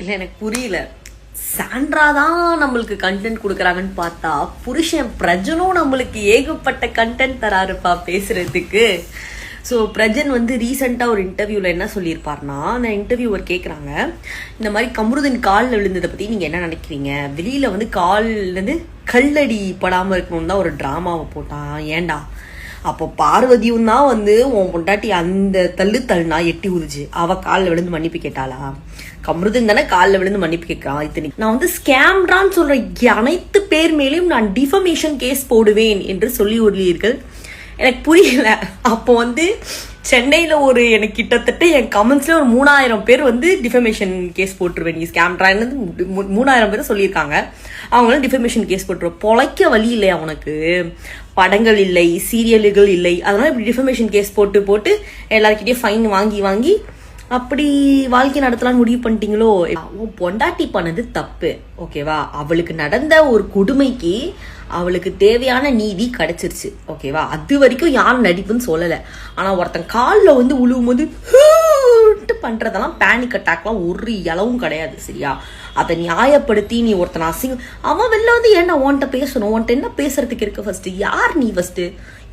இல்லை எனக்கு புரியல. சாண்ட்ரா தான் நம்மளுக்கு கண்டென்ட் கொடுக்குறாங்கன்னு பார்த்தா புருஷன் பிரஜனும் நம்மளுக்கு ஏகப்பட்ட கண்டென்ட் தராருப்பா பேசுறதுக்கு. ஸோ பிரஜன் வந்து ரீசெண்டாக ஒரு இன்டர்வியூவில் என்ன சொல்லியிருப்பார்னா அந்த இன்டர்வியூவர் கேட்குறாங்க இந்த மாதிரி கமருதன் காலில் விழுந்ததை பற்றி நீங்கள் என்ன நினைக்கிறீங்க? வெளியில் வந்து கால்லேருந்து கல்லடி படாமல் இருக்கணும்னு தான் ஒரு ட்ராமாவை போட்டான். ஏன்டா? அப்போ பார்வதியும் தான் வந்து உன் பொண்டாட்டி அந்த தள்ளு தள்ளுனா எட்டி உதிச்சு அவ காலில் விழுந்து மன்னிப்பு கேட்டாளா? கமருதன் தானே காலில் விழுந்து மன்னிப்பு கேட்கறான் இத்தனை நான் வந்து ஸ்கேம்ரான்னு சொல்ற அனைத்து பேர் மேலேயும் நான் டிஃபமேஷன் கேஸ் போடுவேன் என்று சொல்லி உள்ளீர்கள். எனக்கு புரியல. அப்போ வந்து சென்னையில் ஒரு எனக்கு கிட்டத்தட்ட என் கமெண்ட்ஸில் ஒரு மூணாயிரம் பேர் வந்து டிஃபமேஷன் கேஸ் போட்டுருவேன். நீ ஸ்கேம்ட்ரான்னு மூணாயிரம் பேர் சொல்லியிருக்காங்க. அவங்களும் டிஃபமேஷன் கேஸ் போட்டுருவோம் பொழைக்க வழி இல்லை அவனுக்கு. படங்கள் இல்லை சீரியல்கள் இல்லை. அதனால இப்படி டிஃபமேஷன் கேஸ் போட்டு போட்டு எல்லாருக்கிட்டையும் ஃபைன் வாங்கி வாங்கி அப்படி வாழ்க்கை நடத்தலாம்னு முடிவு பண்ணிட்டீங்களோ? பொண்டாட்டி பண்ணது தப்பு. ஓகேவா அவளுக்கு நடந்த ஒரு கொடுமைக்கு அவளுக்கு தேவையான நீதி கிடைச்சிருச்சு. ஓகேவா அது வரைக்கும் யாரும் நடிப்புன்னு சொல்லலை. ஆனால் ஒருத்தன் காலில் வந்து உழுவும் போது பண்ணுறதெல்லாம் பேனிக் அட்டாக்லாம் ஒரு இளவும் கிடையாது சரியா? அதை நியாயப்படுத்தி நீ ஒருத்தன் அசிங்க அவன் வெளில வந்து என்ன உன்கிட்ட பேசணும்? உன்கிட்ட என்ன பேசுறதுக்கு இருக்கு ஃபர்ஸ்ட் யார் நீ ஃபர்ஸ்ட்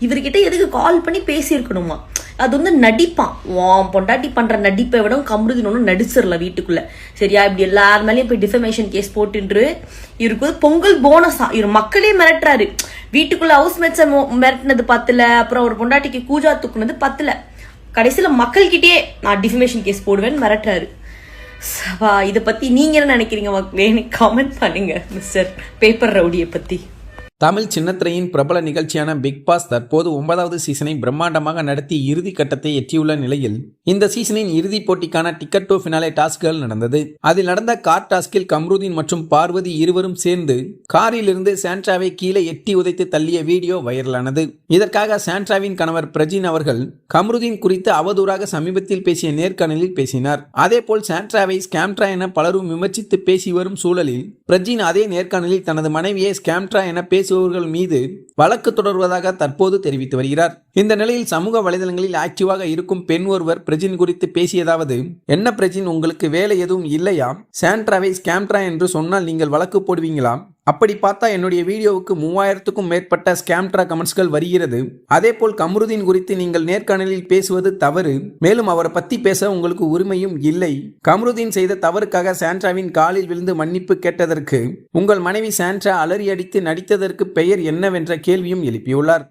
இவர்கிட்ட எதுக்கு கால் பண்ணி பேசியிருக்கணுமா? அது வந்து நடிப்பான். உன் பொண்டாட்டி பண்ற நடிப்பை விட கம்ருதின் ஒன்றும் நடிச்சிடல வீட்டுக்குள்ள. சரியா? இப்படி எல்லார் மேலேயும் போய் டிஃபமேஷன் கேஸ் போட்டுன்று. இவருக்கு பொங்கல் போனஸா இவர் மக்களே மிரட்டுறாரு. வீட்டுக்குள்ள ஹவுஸ் மேட்ஸை மிரட்டினது பத்தல. அப்புறம் ஒரு பொண்டாட்டிக்கு கூஜா தூக்குனது பத்துல. கடைசியில மக்கள்கிட்டயே நான் டிஃபமேஷன் கேஸ் போடுவேன்னு மிரட்டுறாரு. சவா இதை பத்தி நீங்க என்ன நினைக்கிறீங்க? மக்களே எனக்கு கமெண்ட் பண்ணுங்க மிஸ்டர் பேப்பர் ரவுடியை பத்தி. தமிழ் சின்னத்திரையின் பிரபல நிகழ்ச்சியான பிக் பாஸ் தற்போது ஒன்பதாவது சீசனை பிரம்மாண்டமாக நடத்தி இறுதி கட்டத்தை எட்டியுள்ள நிலையில் இந்த சீசனின் இறுதிப் போட்டிக்கான டிக்கெட் டூ ஃபினாலே டாஸ்க்கள் நடந்தது. அதில் நடந்த கார் டாஸ்கில் கம்ருதீன் மற்றும் பார்வதி இருவரும் சேர்ந்து காரில் இருந்து சாண்ட்ராவை கீழே எட்டி உதைத்து தள்ளிய வீடியோ வைரலானது. இதற்காக சாண்ட்ராவின் கணவர் பிரஜின் அவர்கள் கம்ருதீன் குறித்து அவதூறாக சமீபத்தில் பேசிய நேர்காணலில் பேசினார். அதேபோல் சாண்ட்ராவை ஸ்கேம்ட்ரா என பலரும் விமர்சித்து பேசி வரும் சூழலில் பிரஜின் அதே நேர்காணலில் தனது மனைவியை ஸ்கேம்ட்ரா என பேசி பேசுபவர்கள் மீது வழக்கு தொடர்வதாக தற்போது தெரிவித்து வருகிறார். இந்த நிலையில் சமூக வலைதளங்களில் ஆக்டிவாக இருக்கும் பெண் ஒருவர் பிரஜின் குறித்து பேசியதாவது என்ன பிரஜின் உங்களுக்கு வேலை எதுவும் இல்லையா? சாண்ட்ராவை ஸ்கேம்ட்ரா என்று சொன்னால் நீங்கள் வழக்கு போடுவீங்களா? அப்படி பார்த்தா என்னுடைய வீடியோவுக்கு மூவாயிரத்துக்கும் மேற்பட்ட ஸ்கேம்ட்ரா கமெண்ட்ஸ்கள் வருகிறது. அதேபோல் கமருதீன் குறித்து நீங்கள் நேர்காணலில் பேசுவது தவறு. மேலும் அவரை பத்தி பேச உங்களுக்கு உரிமையும் இல்லை. கமருதீன் செய்த தவறுக்காக சாண்ட்ராவின் காலில் விழுந்து மன்னிப்பு கேட்டதற்கு உங்கள் மனைவி சாண்ட்ரா அலறி அடித்து நடித்ததற்கு பெயர் என்னவென்ற கேள்வியும் எழுப்பியுள்ளார்.